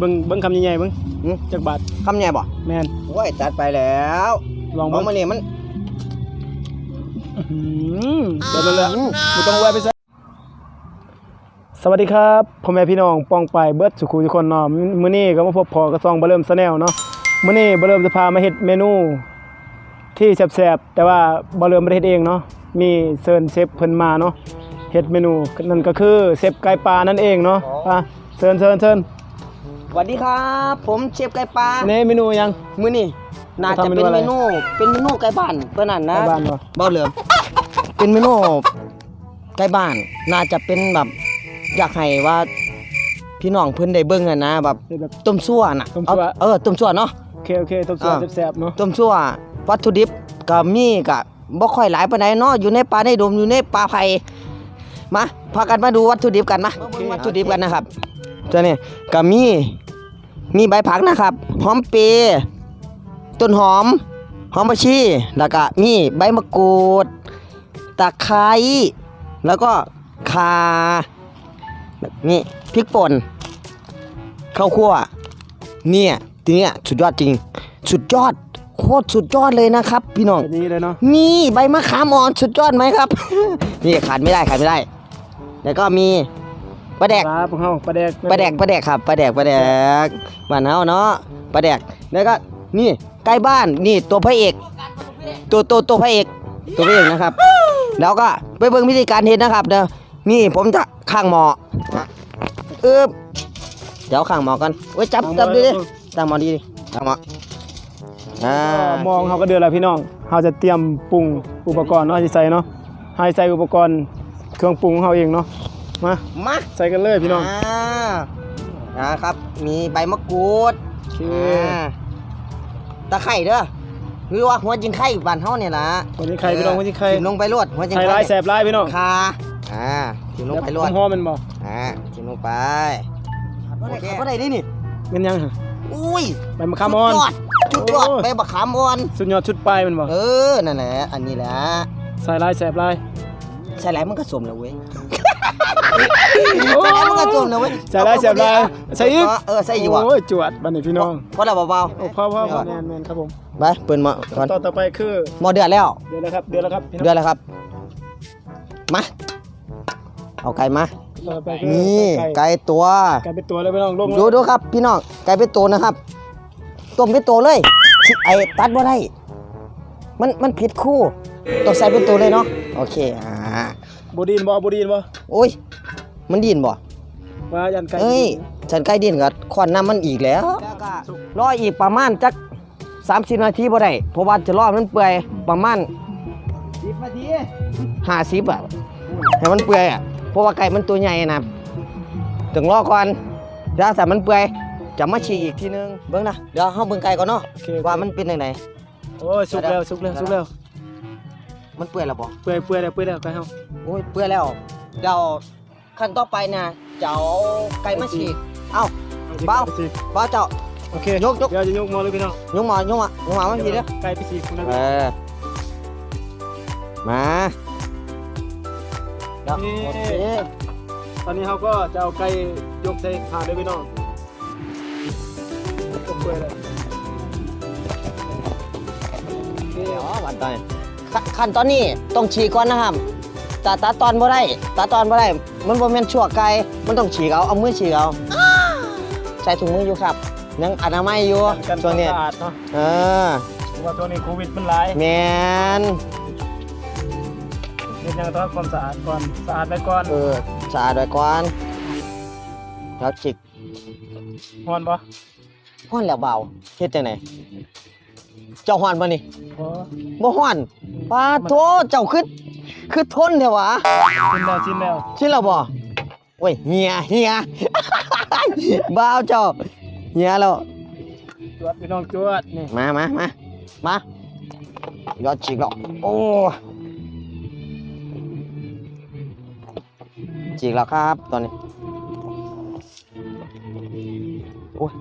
เบิ่งเบิ่งคำใหญ่ๆเบิ่งหืมจักบาทคำใหญ่บ่แม่นโอ้ยจัดไปแล้วลองเพเบิ่ราะงมันนี่มันอืมเดี๋ยวเลยบ่ต้องแวะไปซะสวัสดีครับพ่อแม่พี่น้องป้องไปเบิดสุขุทุกคนเนาะมื้อนี้ก็มาพบพอกับซองบ่เริ่มซะแนวเนาะมื้อนี้บ่เริ่มจะพามาเฮ็ดเมนู ที่แซ่บๆแต่ว่าบ่เริ่มบ่ได้เฮ็ดเองเนาะมีเชิญเชฟเพิ่นมาเนาะเฮ็ดเมนูนั่นก็คือเชฟไก่ปลานั่นเองเนาะอะเชิญเชิญเชิญ สวัสดีครับ ผมเชฟไก่ปลาอันนี้เมนูหยัง มื้อนี้น่าจะจะทำเมนูเป็นอะไรเมนู เป็นเมนูไก่บ้านเพื่อนนั่นนะไก่บ้านบ่บ่เหลือมเป็นเมนูไก่บ้าน น่าจะเป็นแบบอยากให้ว่า พี่น้องเพิ่นได้เบิ่งอะนะแบบเป็นแบบต้มซั่วน่ะต้มซั่วเอาเออต้มซั่วเนาะโอเคโอเคต้มซุปอ่าแซ่บๆเนาะต้มซั่ววัตถุดิบก็มีก็บ่ค่อยหลายปานใดเนาะอยู่ในป่าในดงอยู่ในป่าไผ่มาพากันมาดูวัตถุดิบกันมาเบิ่งวัตถุดิบกันนะครับ ตัวนี้ก็มีมีใบผักนะครับ หอมเปรย์ต้นหอม หอมผักชีแล้วก็มีใบมะกรูดตะไคร้แล้วก็ข่านี่พริกป่นข้าวคั่วเนี่ยทีเนี้ยสุดยอดจริง สุดยอดโคตรสุดยอดเลยนะครับ พี่น้องแบบนี้เลยเนาะนี่ใบมะขามอ่อนสุดยอดไหมครับ นี่ขาดไม่ได้ขาดไม่ได้ แล้วก็มี ปลาแดกปลาพวกเฮาปลาแดกปลาแดกปลาแดกครับปลาแดกปลาแดกบ้านเฮาเนาะปลาแดกแล้วก็นี่ใกล้บ้านนี่ตัวพระเอก ตัวตัวตัวพระเอก ตัวพระเอกนะครับ แล้วก็ไปเบิ่งวิธีการเฮ็ดนะครับเด้อนี่ผมจะข้างหมอเออเดี๋ยวข้างหมอกันโอ้ยจับจับดิดิตั้งหมอดีดิตั้งหมออ่าก็มองเฮาก็เดือนแล้วพี่น้องเฮาจะเตรียมปรุงอุปกรณ์เนาะที่ใส่เนาะให้ใส่อุปกรณ์เครื่องปรุงของเฮาเองเนาะ มามาใส่กันเลยพี่น้องอ่านะครับ มีใบมะกรูดโอเคอ่าตะไคร่เด้อหรือว่าหัวจิงไข่บ้านเฮาเนี่ยนะวันนี้ใครพี่น้องวันนี้ใครทิ่มลงไปรวดหัวจิงใครไข่ร้ายแสบร้ายพี่น้องคาอ่าทิ่มลงไปรวดหอมๆมันบ่อ่าทิ่มลงไปโอเคก็ได้นี่นี่แม่นยังฮะอุ้ยใบมะขามอ่อนสุดยอดโอ้ใบมะขามอ่อนสุดยอดชุดปลายมันบ่เออนั่นแหละอันนี้แหละใส่ร้ายแสบร้ายใส่หลายมันก็สมแล้วเว้ย ใส่หลายมันก็สมแล้วเว้ยใส่ร้ายแสบร้ายใส่อีกเออใส่อีกว่ะโอ้ยจวดบัดนี้พี่น้องพอแล้วเบาโอ้พ่อพ่อแมนแมนครับผมไปเปิดมาก่อนต่อต่อไปคือหมอเดือดแล้วเดือนแล้วครับเดือนแล้วครับเดือดแล้วครับมาเอาไก่มานี่ไก่ตัวไก่เป็นตัวเลยพี่น้องลงดูดูครับ พี่น้องไก่เป็นตัวนะครับต้มเป็นตัวเลยไอ้ตัดบ่ได้มันมันผิดคู่ต้องใส่เป็นตัวเลยเนาะโอเคอ่า บ่ดีนบ่บ่ดีนบ่โอ้ย มันดินบ่ว่ายันไก่เอ้ยฉันไก่ดินกับควันน้ำมันอีกแล้วรออีกประมาณจัก30นาทีบ่ได้เพราะว่าจะรอมันเปื่อยประมาณ10นาที50อะให้มันเปื่อยอะเพราะว่าไก่มันตัวใหญ่นะถึงรอก่อนถ้าแต่มันเปื่อยจะมาฉีกอีกทีนึงเบิ่งนะเดี๋ยวเฮาเบิ่งไก่ก่อนเนาะโอเคว่ามันเป็นจังไดโอ้ยสุกแล้วสุกแล้วสุกแล้ว มันเปื่อยแล้วบ่เปื่อยเปื่อยแล้วเปื่อยแล้วไก่เฮาโอ้ยเปื่อยแล้วเดี๋ยวขั้นต่อไปนะจะเอาไก่มาฉีกเอ้าเบาสิบ่เจ้าโอเคยกยกเดี๋ยวจะยกหมอเลยพี่น้องยกหมอยกหมอยกหมอมาทีเด้อไก่ไปสิคุณนะเออมาเดี๋ยวโอเคตอนนี้เขาก็จะเอาไก่ยกใส่ถาดเลยพี่น้องก็เปื่อยแล้วเดี๋ยววันตอนนี้ ขั้นขั้นตอนนี้ต้องฉีกก่อนนะครับตาตาตอนบ่ได้ตาตอนบ่ได้ มันบ่แม่นชั่วไก่มันต้องฉีกเอาเอามือฉีกเอาใส่ถุงมืออยู่ครับยังอนามัยอยู่กันช่วงนี้สะอาดเนาะเออเพราะว่าช่วงนี้โควิดมันหลายแมนเฮ็ดหยังต้องทำความสะอาดก่อนสะอาดไว้ก่อนเออสะอาดไว้ก่อนแล้วฉีกฮ้อนบ่ฮ้อนแล้วเบาเฮ็ดจังได เจ้าฮ้อนบ่นี่บ่บ่ฮ้อนปาโทเจ้าคือคือทนแท้หวะชิมแล้วชิมแล้วชินแล้วบ่โอ้ยเฮียเฮียบ้าวเจ้าเฮียแล้วจวดพี่น้องจวดนี่มามามามา ยอดฉีกแล้วโอ้ฉีกแล้วครับตอนนี้โอ้ย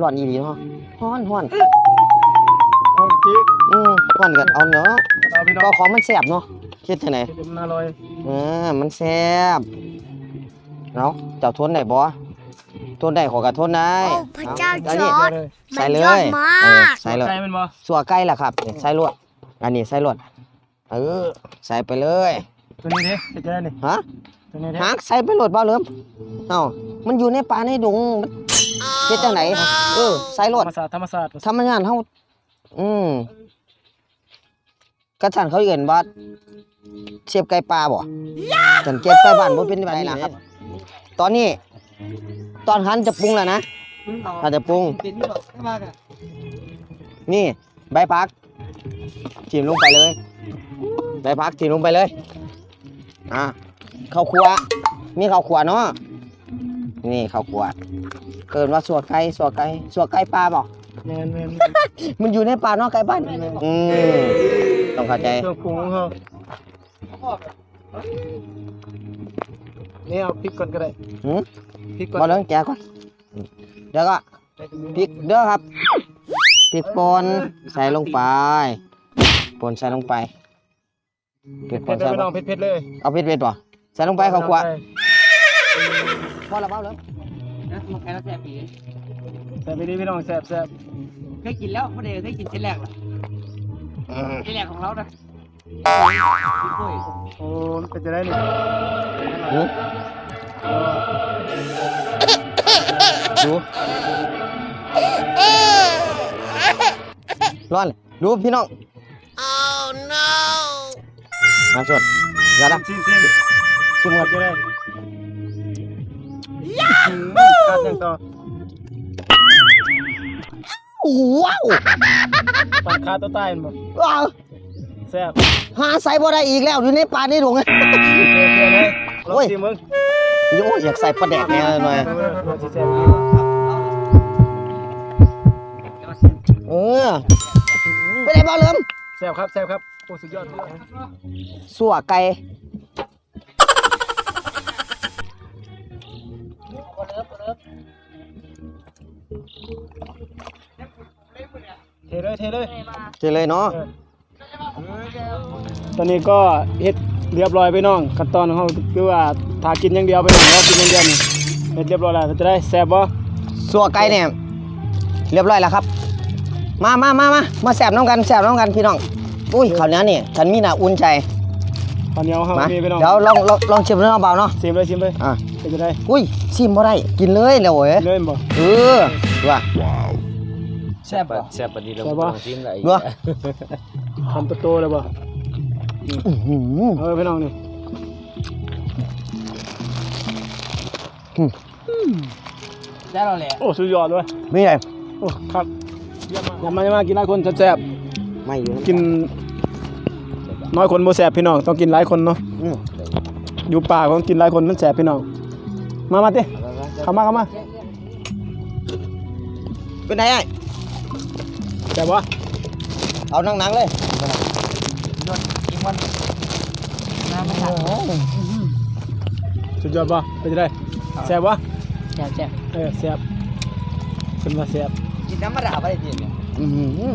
ร้อนอีหลีเนาะฮ้อนฮ้อนห้อง จิกอืมฮ้อนกันเอาเนาะเอาพี่น้ก็องของมันแซ่บเนาะคิดจังไดเฮ็ดให้มันอร่อยเออมันแซ่บเนาะเจ้าทนได้บ่ทนได้ขอกระทนได้โอ้พระเจ้าอันจนี้อร์ดเลยใส่เลยมันยอดมาก เออใส่เลยใจมันบ่สัวไก่ล่ะครับนี่ใส่ลวด อันนี้ใส่ลวด เออ ใส่ไปเลย ตัวนี้ดิเป็นจะได้นี่ฮะตัวนี้ดิหักใส่ไปโหลดบ่เริ่มเอ้ามันอยู่ในป่าในดงมันเฮ็ดจังไหนเออ ใส่โหลธรดรมศาสตร์ธรรมศาสตร์ทำงานเฮา อืมกระสันเขาเอิ้นว่าเสียบไก่ปลาบ่จันเก็บไก่บ้านบ่เป็นแบบนี้นะครับ ตอนนี้ ตอนหันจะปรุงแล้วนะถ้าจะปรุง นี่ใบพักจิ้มลงไปเลยใบพักจิ้มลงไปเลย อะข้าวคั่วมีข้าวคั่วเนาะนี่ข้าวคั่วเกินว่าสัวไก่สัวไก่สัวไก่ปลาบอก แม่นแม่นมันอยู่ในป่าเนาะไก่บ้านอืมต้องเข้าใจเครื่องปรุงของเขานี่เอาพริกก่อนก็ได้หืมพริกก่อนบอลเรื่องแกะก่อนเดี๋ยวก็พริกเด้อครับพริกป่นใส่ลงไปป่นใส่ลงไปพริกเผ็ป่ดนเลยใส่พี่ลน้องงเผ็ดเผ็ดๆเลยเอาพริกเผ็ดป่ะใส่ลงไปข้าวคั่วพอแล้วเปล่าเลยนะมันแค่เราแซ่บปี แซ่บไปดีพี่น้องแซ่บแซ่บเคยกินแล้วไม่ได้เคยกินเช่นแรกหรอกเช่นแรกของเรานะโอ้มันเป็นจะได้นี่หืมดูร้อนเลยดูพี่น้อง Oh no มาสดอย่าดักชิมชิมชิมกันจะได้ขาด ยังต่อว้าวปานขาดตัวใต้มันบ่ว้าวแซ่บหาใส่บ่ได้อีกแล้วอยู่ในป่าในดงโอเคโอเคเลยลองโอ้ยชิมมึงโยอยากใส่ปลาแดกแน่หน่อยเออว่าสิแซ่บดีเออไปได้บ่เริ่มแซ่บครับแซ่บครับโอ้สุดยอดสุดยอดสัวไก่ เทเลยเทเลยเจเลยเนาะตอนนี้ก็เฮ็ดเรียบร้อยไปน้องขั้นตอนของเขาคือว่าทากินอย่างเดียวไปน้องเรากินอย่างเดียวนี่เฮ็ดเรียบร้อยแล้วจะได้แซ่บบ่สัวไก่เนี่ยเรียบร้อยแล้วครับ มามามามามาแสบน้องกันแสบน้องกันพี่น้องอุ้ยคราวนี้นี่ฉันมีหน้าอุ่นใจข้าวเหนียวเฮามามีไปน้องเดี๋ยวลองลองลองชิมเรื่องเบาๆเนาะชิมเลยชิมเลยอะเป็นจะได้อุ้ยชิมบ่ได้กินเลยแล้วเว้ยเล่นบ่เออว่า แซ่บป่ะแซ่บปะดีเราแซ่บบ่ชิมเลยเนาะทำโตๆเลยบ่อื้อหือเออพี่น้องนี่แซ่บเราแหละโอ้สุดยอดเลยไม่ไงโอ้ครับอย่ามาอย่ามากินหลายคนแซ่บไม่อยู่ๆกิน น้อยคนบ่แซ่บพี่น้องต้องกินหลายคนเนาะอืมอยู่ป่าของกินหลายคนมันแซ่บพี่น้องมามาติเข้ามาเข้ามาเป็นไงไอ้ แซ่บบ่เอาหนังๆเลยกินมันน้ำมันขาดสุดยอดบ่เป็นจะได้แซ่บบ่แซ่บแซ่บเออแซ่บเป็นว่าแซ่บกินน้ำมะนาวไปดิเนี่ยอื้อหือ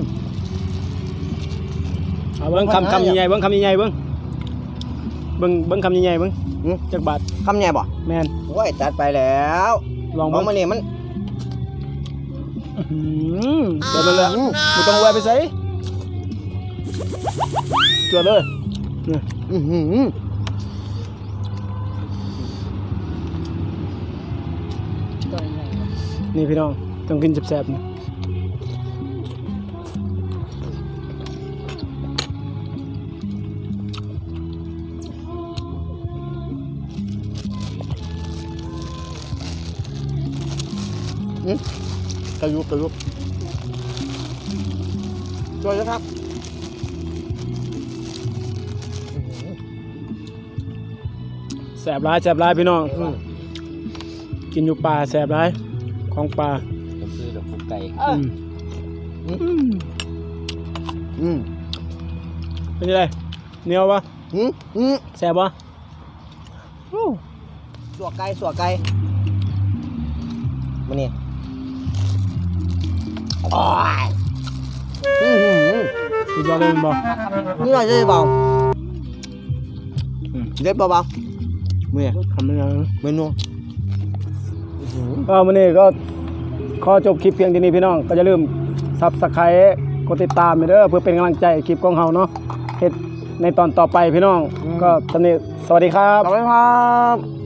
เอาเบิ้งคำคำใหญ่ๆเบิ้งคำใหญ่ๆเบิ้งเบิ้งเบิ้งคำใหญ่ๆเบิ้งหือจักบาทคำใหญ่บ่แมนโอ้ยจัดไปแล้วลองมอเบิ้งงมานี่มัน อื้อหือเดี๋ยวมันเลยไม่ต้องแวะไปใส่จวดเลยนี่อื้อหือนี่พี่น้องต้องกินแซ่บๆนี่ กระยุกกระยุกช่วยนะครับแซ่บร้ายแซ่บร้ายพี่น้องกินอยู่ป่าแซ่บร้ายของป่าคือดอกกุ๊กไก่อืมอืมเป็นยังไงเหนียวปะอืมอืมแซ่บปะสัวไก่สัวไก่มานี่ โอ้ยอื้อหือสุดยอดเลยแม่นบ่นี่หน่อยจะเบาอืมเด็ดเบาๆมือคำนี้นะเมนูก็มื้อนี้ก็ขอจบคลิปเพียงเท่านี้พี่น้อง ก็อย่าลืม Subscribe กดติดตามเด้อเพื่อเป็นกำลังใจให้คลิปของเฮาเนาะเฮ็ดในตอนต่อไปพี่น้อง ก็ตอนนี้สวัสดีครับ ขอบคุณครับ